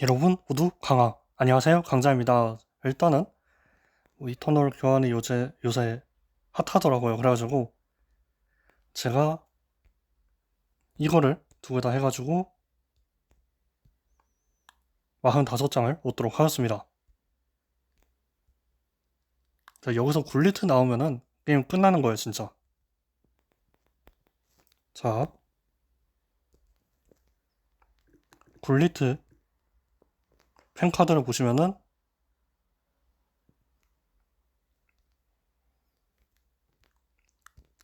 여러분 모두 강화. 안녕하세요. 강자입니다. 일단은 뭐 이터널 교환이 요새 요새 핫하더라고요. 그래가지고 제가 이거를 두 개 다 해가지고 45장을 얻도록 하겠습니다. 자, 여기서 굴리트 나오면은 게임 끝나는 거예요 진짜. 자 굴리트 펜 카드를 보시면은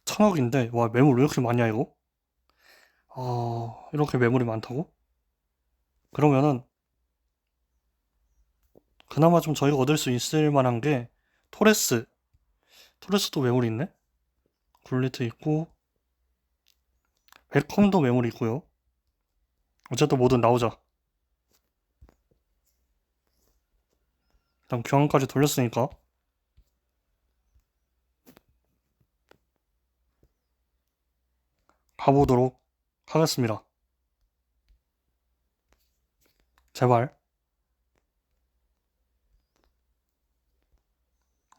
천억인데 와 매물 왜 이렇게 많냐 이거? 아 이렇게 매물이 많다고? 그러면은 그나마 좀 저희가 얻을 수 있을 만한 게 토레스 토레스도 매물이 있네? 굴리트 있고 벨컴도 매물이 있고요 어쨌든 뭐든 나오자 일단 교환까지 돌렸으니까 가보도록 하겠습니다. 제발.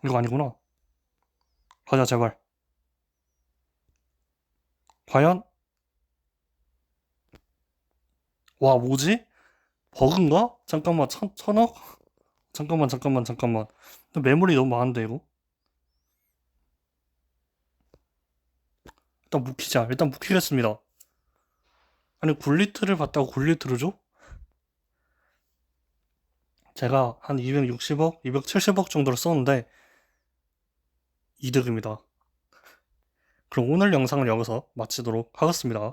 이거 아니구나. 가자, 제발. 과연? 와, 뭐지? 버그인가? 잠깐만, 천, 천억? 잠깐만, 잠깐만, 잠깐만. 매물이 너무 많은데, 이거? 일단 묵히자. 일단 묵히겠습니다. 아니, 굴리트를 받다고 굴리트를 줘? 제가 한 260억, 270억 정도를 썼는데, 이득입니다. 그럼 오늘 영상을 여기서 마치도록 하겠습니다.